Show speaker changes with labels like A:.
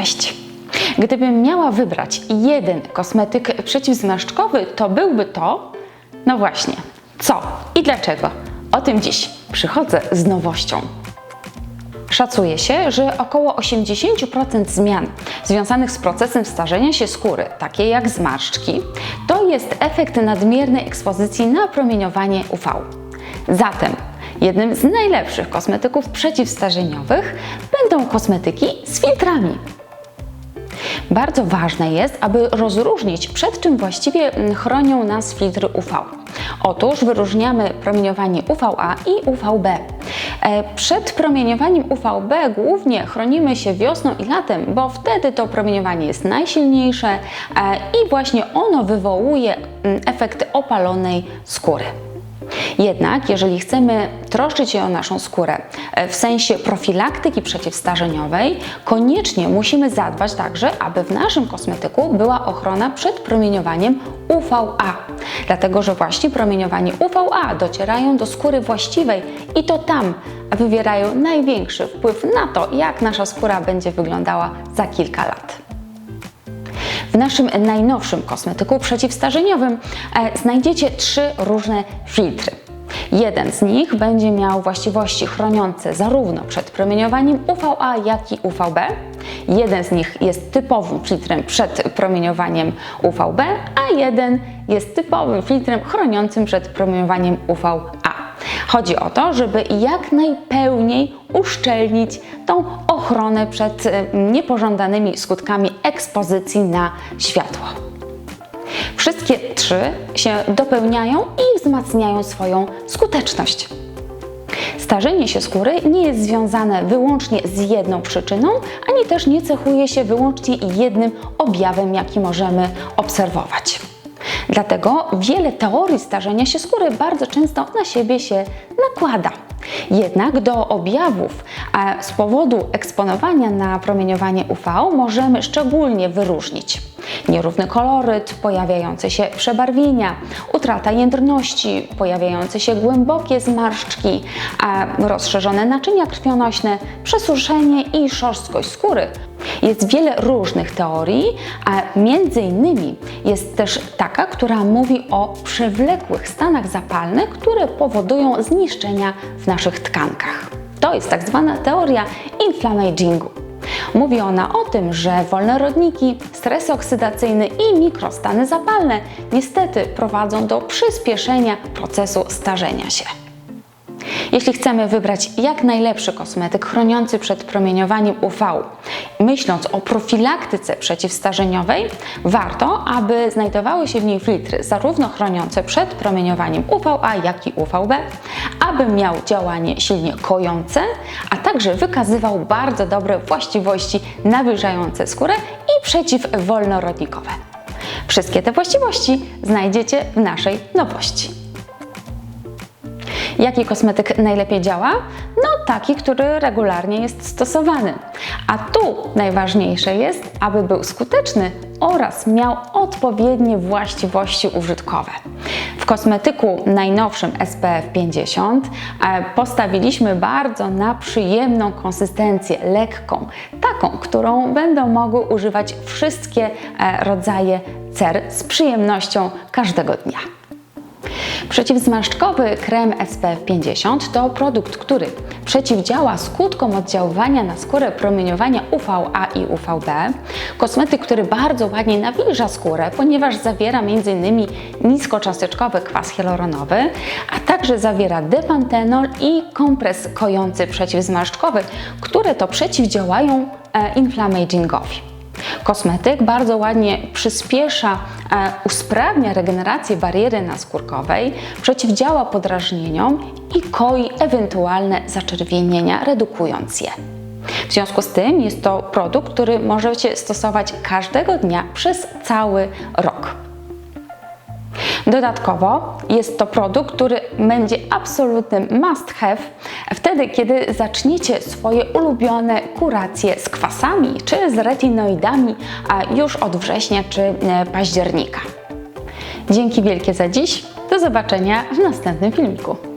A: Cześć! Gdybym miała wybrać jeden kosmetyk przeciwzmarszczkowy, to byłby to, no właśnie, co i dlaczego? O tym dziś przychodzę z nowością. Szacuje się, że około 80% zmian związanych z procesem starzenia się skóry, takie jak zmarszczki, to jest efekt nadmiernej ekspozycji na promieniowanie UV. Zatem jednym z najlepszych kosmetyków przeciwstarzeniowych będą kosmetyki z filtrami. Bardzo ważne jest, aby rozróżnić, przed czym właściwie mm, chronią nas filtry UV. Otóż wyróżniamy promieniowanie UVA i UVB. E, Przed promieniowaniem UVB głównie chronimy się wiosną i latem, bo wtedy to promieniowanie jest najsilniejsze e, i właśnie ono wywołuje mm, efekt opalonej skóry. Jednak jeżeli chcemy troszczyć się o naszą skórę e, w sensie profilaktyki przeciwstarzeniowej, koniecznie musimy zadbać także, aby w naszym kosmetyku była ochrona przed promieniowaniem UVA. Dlatego, że właśnie promieniowanie UVA docierają do skóry właściwej i to tam wywierają największy wpływ na to, jak nasza skóra będzie wyglądała za kilka lat. W naszym najnowszym kosmetyku przeciwstarzeniowym e, znajdziecie trzy różne filtry. Jeden z nich będzie miał właściwości chroniące zarówno przed promieniowaniem UVA, jak i UVB. Jeden z nich jest typowym filtrem przed promieniowaniem UVB, a jeden jest typowym filtrem chroniącym przed promieniowaniem UVA. Chodzi o to, żeby jak najpełniej uszczelnić tą ochronę przed e, niepożądanymi skutkami ekspozycji na światło. Wszystkie trzy się dopełniają i wzmacniają swoją skuteczność. Starzenie się skóry nie jest związane wyłącznie z jedną przyczyną, ani też nie cechuje się wyłącznie jednym objawem, jaki możemy obserwować. Dlatego wiele teorii starzenia się skóry bardzo często na siebie się nakłada. Jednak do objawów z powodu eksponowania na promieniowanie UV możemy szczególnie wyróżnić nierówny koloryt, pojawiające się przebarwienia, utrata jędrności, pojawiające się głębokie zmarszczki, rozszerzone naczynia krwionośne, przesuszenie i szorstkość skóry. Jest wiele różnych teorii, a między innymi jest też taka, która mówi o przewlekłych stanach zapalnych, które powodują zniszczenia w naszych tkankach. To jest tak zwana teoria inflammagingu. Mówi ona o tym, że wolne rodniki, stres oksydacyjny i mikrostany zapalne niestety prowadzą do przyspieszenia procesu starzenia się. Jeśli chcemy wybrać jak najlepszy kosmetyk chroniący przed promieniowaniem UV, myśląc o profilaktyce przeciwstarzeniowej, warto, aby znajdowały się w niej filtry zarówno chroniące przed promieniowaniem UVA, jak i UVB, aby miał działanie silnie kojące, a także wykazywał bardzo dobre właściwości nawilżające skórę i przeciwwolnorodnikowe. Wszystkie te właściwości znajdziecie w naszej nowości. Jaki kosmetyk najlepiej działa? No taki, który regularnie jest stosowany. A tu najważniejsze jest, aby był skuteczny oraz miał odpowiednie właściwości użytkowe. W kosmetyku najnowszym SPF 50 e, postawiliśmy bardzo na przyjemną konsystencję, lekką, taką, którą będą mogły używać wszystkie e, rodzaje cer z przyjemnością każdego dnia. Przeciwzmarszczkowy krem SPF 50 to produkt, który przeciwdziała skutkom oddziaływania na skórę promieniowania UVA i UVB. Kosmetyk, który bardzo ładnie nawilża skórę, ponieważ zawiera m.in. niskocząsteczkowy kwas hialuronowy, a także zawiera depantenol i kompres kojący przeciwzmarszczkowy, które to przeciwdziałają e, inflammagingowi. Kosmetyk bardzo ładnie przyspiesza, e, usprawnia regenerację bariery naskórkowej, przeciwdziała podrażnieniom i koi ewentualne zaczerwienienia, redukując je. W związku z tym jest to produkt, który możecie stosować każdego dnia przez cały rok. Dodatkowo jest to produkt, który będzie absolutnym must have wtedy, kiedy zaczniecie swoje ulubione kuracje z kwasami czy z retinoidami a już od września czy e, października. Dzięki wielkie za dziś. Do zobaczenia w następnym filmiku.